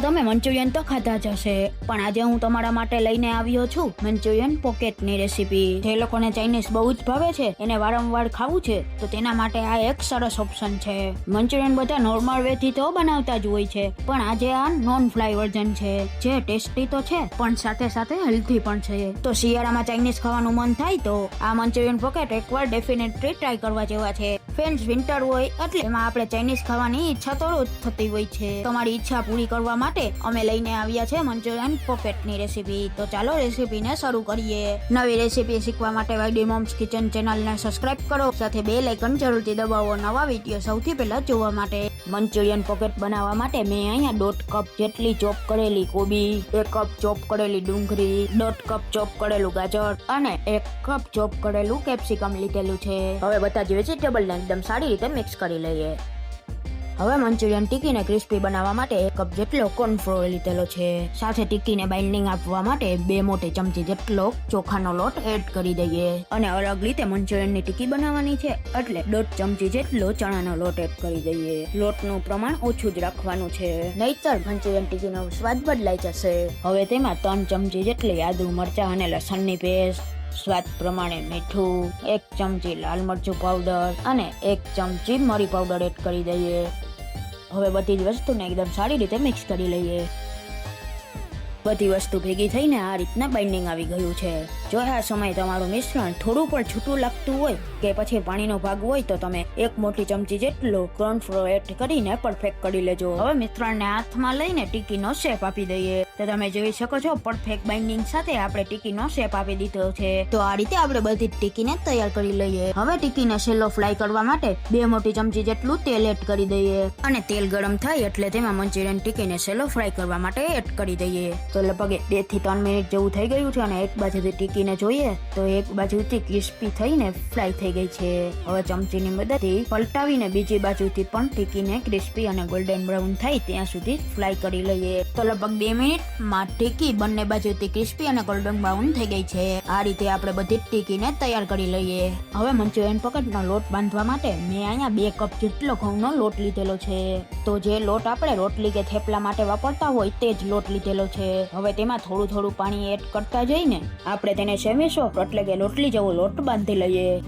Manchurian તો ખાધા જ હશે. પણ આજે હું તમારા માટે લઈને આવ્યો છું મંચુરિયન પોકેટની રેસીપી. જે લોકોને ચાઇનીઝ બહુ જ ભાવે છે, એને વારંવાર ખાવું છે, તો તેના માટે આ એક સરસ ઓપ્શન છે. મંચુરિયન બધા નોર્મલ વે થી તો બનાવતા જ હોય છે, પણ આજે આ નોન ફ્લાય વર્ઝન છે. જે ટેસ્ટી તો છે, પણ સાથે સાથે હેલ્ધી પણ છે. તો શિયાળામાં ચાઇનીઝ ખાવાનું મન થાય તો આ મંચુરિયન પોકેટ એકવાર ડેફિનેટલી ટ્રાય કરવા જેવા છે. ફ્રેન્ડ્સ વિન્ટર હોય એટલે એમાં આપણે ચાઇનીઝ ખાવાની ઈચ્છા તો થતી હોય છે. તમારી ઈચ્છા પૂરી કરવા માટે અમે લઈને આવ્યા છે મંચુરિયન પોકેટની રેસીપી તો ચાલો રેસીપીને શરૂ કરીએ. નવી રેસીપી શીખવા માટે વાયડી મોમ્સ કિચન ચેનલને સબસ્ક્રાઇબ કરો. સાથે બે લાઇકન જરૂરથી દબાવો. નવા વીડિયો સૌથી પહેલા જોવા માટે. મંચુરિયન પોકેટ બનાવવા માટે મેં અહીંયા દોઢ કપ જેટલી ચોપ કરેલી કોબી, એક કપ ચોપ કરેલી ડુંગળી, દોઢ કપ ચોપ કરેલું ગાજર અને એક કપ ચોપ કરેલું કેપ્સિકમ લીધેલું છે. હવે બધા જ વેજીટેબલને એકદમ સારી રીતે મિક્સ કરી લઈએ. હવે મંચુરિયન ટીકીને ક્રિસ્પી બનાવવા માટે એક કપ જેટલો કોર્નફ્લોર લીધેલો છે. સાથે ટીકીને બાઇન્ડિંગ આપવા માટે બે મોટી ચમચી જેટલો ચોખાનો લોટ એડ કરી દઈએ. અને અલગ રીતે મંચુરિયનની ટીકી બનાવવાની છે એટલે દોઢ ચમચી જેટલો ચણાનો લોટ એડ કરી દઈએ. લોટનું પ્રમાણ ઓછું જ રાખવાનું છે. નહીતર મંચુરિયન ટીકીનો સ્વાદ બદલાઈ જશે. હવે તેમાં ત્રણ ચમચી જેટલી આદુ મરચાં અને લસણની પેસ્ટ, સ્વાદ પ્રમાણે મીઠું, એક ચમચી લાલ મરચું પાવડર અને એક ચમચી મરી પાવડર એડ કરી દઈએ. હવે બધી જ વસ્તુને એકદમ સારી રીતે મિક્સ કરી લઈએ. બધી વસ્તુ ભેગી થઈને આ રીતના બાઇન્ડિંગ આવી ગયું છે. જો આ સમયે તમારું મિશ્રણ થોડું પણ છૂટું લાગતું હોય કે પછી પાણીનો ભાગ હોય તો તમે એક મોટી ચમચી જેટલો કોર્નફ્લોર એડ કરીને પરફેક્ટ કરી લેજો. હવે મિશ્રણને હાથમાં લઈને ટીકીનો શેપ આપી દઈએ. તો તમે જોઈ શકો છો પરફેક્ટ બાઇન્ડિંગ સાથે આપણે ટીકીનો શેપ આપી દીધો છે. તો આ રીતે આપણે બધી ટીકીને તૈયાર કરી લઈએ. હવે ટીકીને સેલો ફ્રાય કરવા માટે બે મોટી ચમચી જેટલું તેલ એડ કરી દઈએ. અને તેલ ગરમ થાય એટલે તેમાં મંચુરિયન ટીકીને સેલો ફ્રાય કરવા માટે એડ કરી દઈએ. તો લગભગ બેથી ત્રણ મિનિટ જેવું થઈ ગયું છે અને એક બાજુથી ટીકીને જોઈએ તો એક બાજુથી ક્રિસ્પી થઈને ફ્રાય થઈ ગઈ છે. હવે ચમચીની મદદથી પલટાવીને બીજી બાજુથી પણ ટીકીને ક્રિસ્પી અને ગોલ્ડન બ્રાઉન થાય ત્યાં સુધી ફ્રાય કરી લઈએ. તો લગભગ બે મિનિટમાં ટીકી બંને બાજુથી ક્રિસ્પી અને ગોલ્ડન બ્રાઉન થઈ ગઈ છે. આ રીતે આપણે બધી ટીકીને તૈયાર કરી લઈએ. હવે મંચુરિયન પકડનો લોટ બાંધવા માટે મેં અહીંયા બે કપ જેટલો ઘઉંનો લોટ લીધેલો છે. તો જે લોટ આપણે રોટલી કે થેપલા માટે વાપરતા હોય તે જ લોટ લીધેલો છે. હવે તેમાં થોડું થોડું પાણી એડ કરતા જઈને આપણે તેને સેમી સોફ્ટ એટલે કે લોટલી જેવો લોટ બાંધી લઈએ.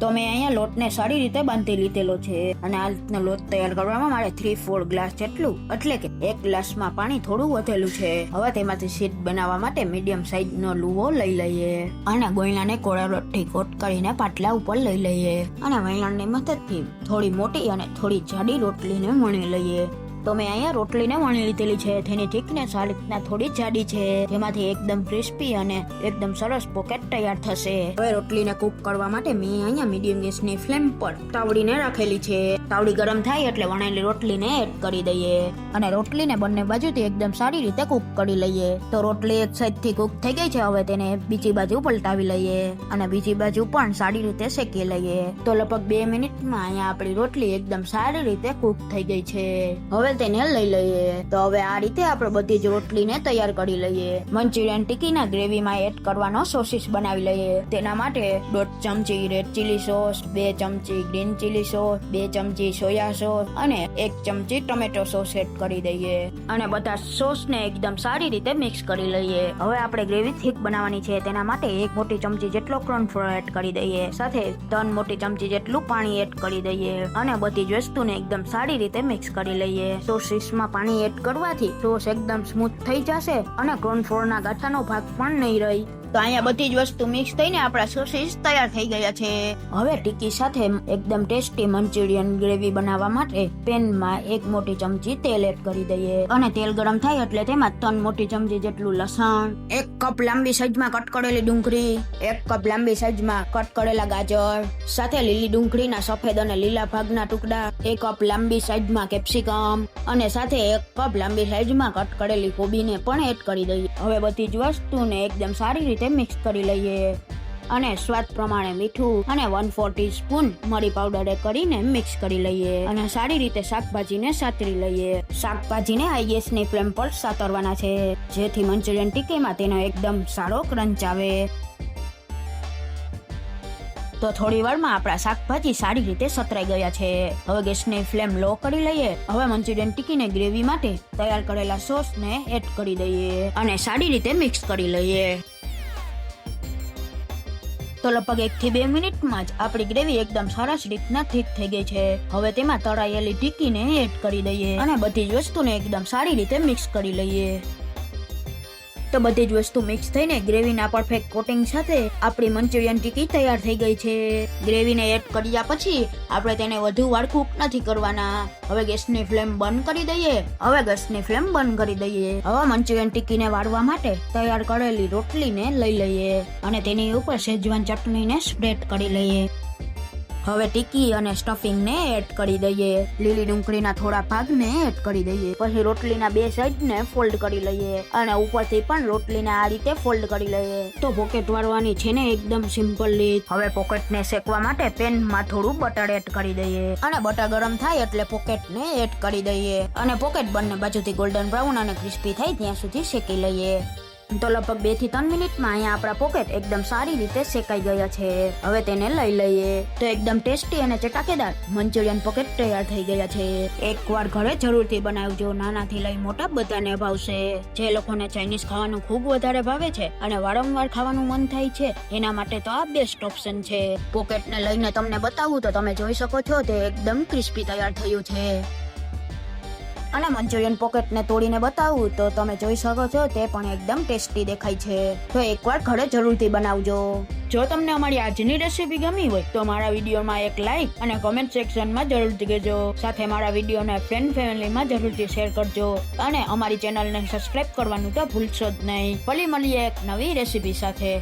તો મેં અહીંયા લોટને સારી રીતે બાંધી લીધેલો છે. અને આ રીતનો લોટ તૈયાર કરવામાં મારે થ્રી ફોર ગ્લાસ જેટલું, એટલે કે એક ગ્લાસમાં પાણી થોડું વધેલું છે. હવે તેમાંથી શીટ બનાવવા માટે મીડિયમ સાઈઝનો લુવો લઈ લઈએ. અને ગોયલાને કોળા લોટથી કોટ કરીને પાટલા ઉપર લઈ લઈએ. અને વૈલાણની મદદથી થોડી મોટી અને થોડી જાડી રોટલીને વણી લઈએ. તો મેં અહીંયા રોટલીને વણી લીધેલી છે. તેની થીકનેસ આ રીતના થોડી જાડી છે. જેમાંથી એકદમ ક્રિસ્પી અને એકદમ સરસ પોકેટ તૈયાર થશે. હવે રોટલીને કુક કરવા માટે મેં અહીંયા મીડિયમ ગેસની ફ્લેમ પર તાવડીને રાખેલી છે. તાવડી ગરમ થાય એટલે વણેલી રોટલીને એડ કરી દઈએ. અને રોટલીને બંને બાજુથી એકદમ સારી રીતે કુક કરી લઈએ. તો રોટલી એક સાઈડથી કુક થઈ ગઈ છે. હવે તેને બીજી બાજુ પલટાવી લઈએ અને બીજી બાજુ પણ સારી રીતે શેકી લઈએ. તો લગભગ બે મિનિટમાં અહીંયા આપણી રોટલી એકદમ સારી રીતે કુક થઈ ગઈ છે. હવે તેને લઈ લઈએ. તો હવે આ રીતે આપણે બધી જ રોટલીને તૈયાર કરી લઈએ. મંચુરિયન ટીકીના ગ્રેવીમાં એડ કરવાનો સોસીસ બનાવી લઈએ. તેના માટે દોઢ ચમચી રેડ ચીલી સોસ, બે ચમચી ગ્રીન ચીલી સોસ, બે ચમચી સોયા સોસ અને એક ચમચી ટમેટો સોસ એડ કરી દઈએ. અને બધા સોસને એકદમ સારી રીતે મિક્સ કરી લઈએ. હવે આપણે ગ્રેવી થીક બનાવવાની છે. તેના માટે એક મોટી ચમચી જેટલો કોર્નફ્લોર એડ કરી દઈએ. સાથે ત્રણ મોટી ચમચી જેટલું પાણી એડ કરી દઈએ. અને બધી જ વસ્તુને એકદમ સારી રીતે મિક્સ કરી લઈએ. સોસીસમાં પાણી એડ કરવાથી સોસ એકદમ સ્મૂથ થઈ જશે અને કોર્નફ્લોરના ગાંઠાનો ભાગ પણ નહીં રહી. તો અહીંયા બધી જ વસ્તુ મિક્સ થઈને આપણા સોસીસ તૈયાર થઈ ગયા છે. હવે ટીકી સાથે એકદમ ટેસ્ટી મંચુરિયન ગ્રેવી બનાવવા માટે પેનમાં એક મોટી ચમચી તેલ એડ કરી દઈએ. અને તેલ ગરમ થાય એટલે તેમાં ત્રણ મોટી ચમચી જેટલું લસણ, એક કપ લાંબી સાઈઝમાં કટ કરેલી ડુંગળી, એક કપ લાંબી સાઈઝમાં કટ કરેલા ગાજર, સાથે લીલી ડુંગળીના સફેદ અને લીલા ભાગના ટુકડા, એક કપ લાંબી સાઈઝમાં કેપ્સિકમ અને સાથે એક કપ લાંબી સાઈઝમાં કટ કરેલી કોબીને પણ એડ કરી દઈએ. હવે બધી જ વસ્તુને એકદમ સારી રીતે મિક્સ કરી લઈએ. અને સ્વાદ પ્રમાણે મીઠું અને વન ફોર સ્પૂન મરી પાવડર એડ કરીને મિક્સ કરી લઈએ. અને સારી રીતે શાકભાજીને સાતરી લઈએ. શાકભાજીને આ ગેસની ફ્લેમ પર સાતરવાના છે. જેથી મંચુરિયન ટીકીમાં તેનો એકદમ સારો ક્રંચ આવે. તો થોડી વારમાં આપણા શાકભાજી સારી રીતે સતરાઈ ગયા છે. હવે ગેસની ફ્લેમ લો કરી લઈએ. હવે મંચુરિયન ટીકીને ગ્રેવી માટે તૈયાર કરેલા સોસને એડ કરી દઈએ. અને સારી રીતે મિક્સ કરી લઈએ. તો લગભગ એક થી બે મિનિટમાં જ આપણી ગ્રેવી એકદમ સરસ રીતના ઠીક થઈ ગઈ છે. હવે તેમાં તળાયેલી ટીકીને એડ કરી દઈએ અને બધી જ વસ્તુને એકદમ સારી રીતે મિક્સ કરી લઈએ. તો બધી જ વસ્તુ મિક્સ થઈને ગ્રેવીના પરફેક્ટ કોટિંગ સાથે આપણી મંચુરિયન ટીકી તૈયાર થઈ ગઈ છે. ગ્રેવીને એડ કર્યા પછી આપણે તેને વધુ વાર કુક નથી કરવાના. હવે ગેસની ફ્લેમ બંધ કરી દઈએ. હવે ગેસની ફ્લેમ બંધ કરી દઈએ. હવે મંચુરિયન ટીકીને વાળવા માટે તૈયાર કરેલી રોટલીને લઈ લઈએ અને તેની ઉપર શેજવાન ચટણીને સ્પ્રેડ કરી લઈએ. હવે ટીકી અને સ્ટફિંગને એડ કરી દઈએ. લીલી ડુંગળીના થોડા ભાગને એડ કરી દઈએ. પછી રોટલીના બે સાઈડને ફોલ્ડ કરી લઈએ અને ઉપરથી પણ રોટલીને આ રીતે ફોલ્ડ કરી લઈએ. તો પોકેટ વાળવાની છે ને એકદમ સિમ્પલ રીત. હવે પોકેટને શેકવા માટે પેનમાં થોડું બટર એડ કરી દઈએ. અને બટર ગરમ થાય એટલે પોકેટને એડ કરી દઈએ. અને પોકેટ બંને બાજુથી ગોલ્ડન બ્રાઉન અને ક્રિસ્પી થાય ત્યાં સુધી શેકી લઈએ. તો લગભગ બેથી ત્રણ મિનિટમાં અહીંયા આપણા પોકેટ એકદમ સારી રીતે શેકાઈ ગયા છે. હવે તેને લઈ લઈએ. તો એકદમ ટેસ્ટી અને ચટાકેદાર મંચુરિયન પોકેટ તૈયાર થઈ ગયા છે. એકવાર ઘરે જરૂરથી બનાવજો. નાનાથી લઈ મોટા બધાને ભાવશે. જે લોકોને ચાઇનીઝ ખાવાનું ખૂબ વધારે ભાવે છે અને વારંવાર ખાવાનું મન થાય છે, એના માટે તો આ બેસ્ટ ઓપ્શન છે. પોકેટને લઈને તમને બતાવું તો તમે જોઈ શકો છો, તે એકદમ ક્રિસ્પી તૈયાર થયું છે. અને મંચુરિયન પોકેટને તોડીને બતાવું, તો તમે જોઈ શકો છો, તે પણ એકદમ ટેસ્ટી દેખાય છે. તો એકવાર ઘરે જરૂરથી બનાવજો. જો તમને અમારી આજની રેસીપી ગમી હોય, તો મારા વિડીયોમાં એક લાઈક અને કમેન્ટ સેક્શનમાં જરૂરથી કહેજો. સાથે મારા વિડીયોને ફ્રેન્ડ ફેમિલીમાં જરૂરથી શેર કરજો. અને અમારી ચેનલને સબસ્ક્રાઇબ કરવાનું તો ભૂલશો જ નહીં. ફરી મળીએ એક નવી રેસીપી સાથે.